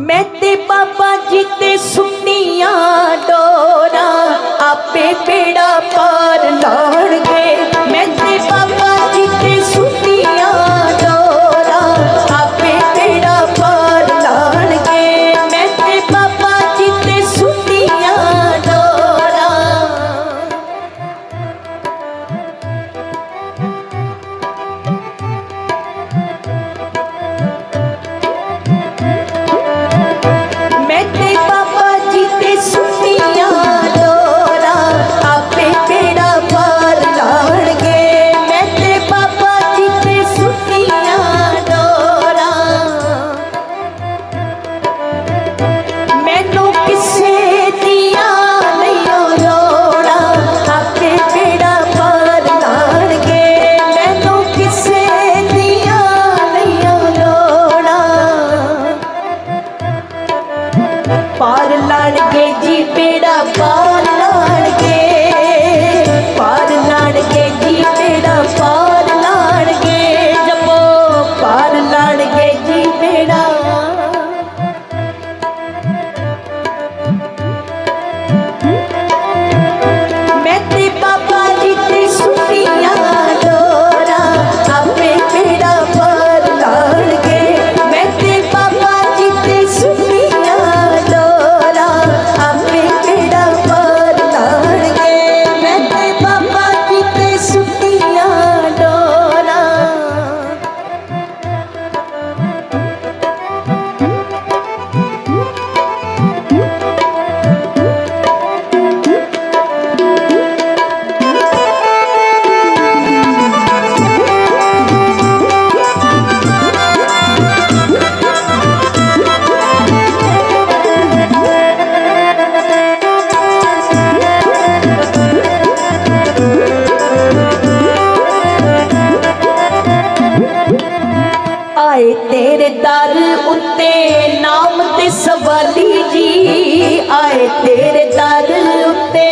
ਮੈਂ ਤੇ ਬਾਬਾ ਜੀ ਤੇ ਸੁਣੀਆਂ ਡੋਰਾ ਆਪੇ ਪੇੜਾ ਤੇਰੇ ਦਰ ਉੱਤੇ ਨਾਮ ਤੇ ਸਵਾਲੀ ਜੀ। ਆਏ ਤੇਰੇ ਦਰ ਉੱਤੇ।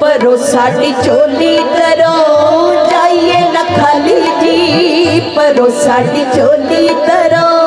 ਪਰੋ ਸਾਡੀ ਝੋਲੀ ਤਰੋ ਜਾਈਏ ਨਾ ਜੀ। ਪਰੋ ਸਾਡੀ ਝੋਲੀ ਤਰੋ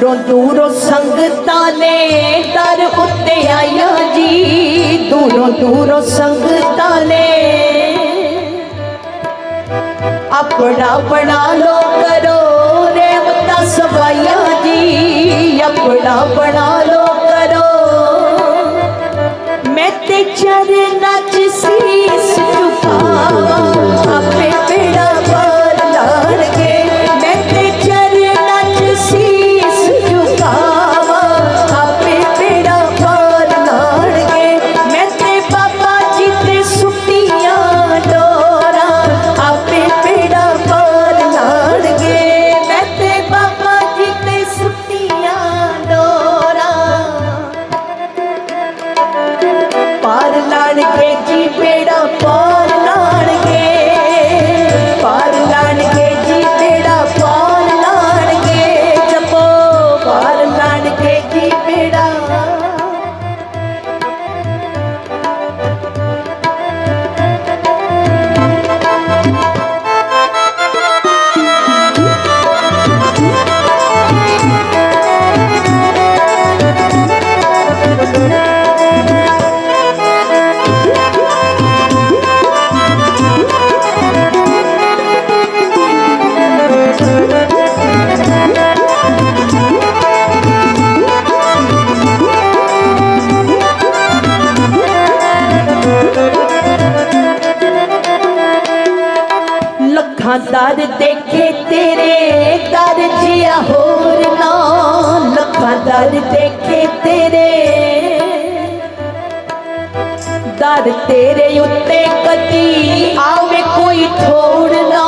ਦੂਰੋਂ ਦੂਰੋਂ ਸੰਗਤਾਂ ਨੇ ਦਰ ਉੱਤੇ ਆਇਆ ਜੀ, ਦੂਰੋਂ ਦੂਰੋਂ ਸੰਗਤਾਂ ਨੇ ਆਪਣਾ ਬਣਾ ਲੋ ਕਰੋ ਰੇਵਤਾ ਸਵਾਇਆ ਜੀ, ਆਪਣਾ ਬਣਾ ਲੋ ਕਰੋ ਮੈਂ ਤੇ ਚਰਨਾਂ ਚ ਸੀਸ ਝੁਕਾ Thank you. ਦਰ ਦੇਖੇ ਤੇਰੇ ਦਰ ਤੇਰੇ ਉੱਤੇ ਕਦੀ ਆਵੇ ਕੋਈ ਠੋੜ ਨਾ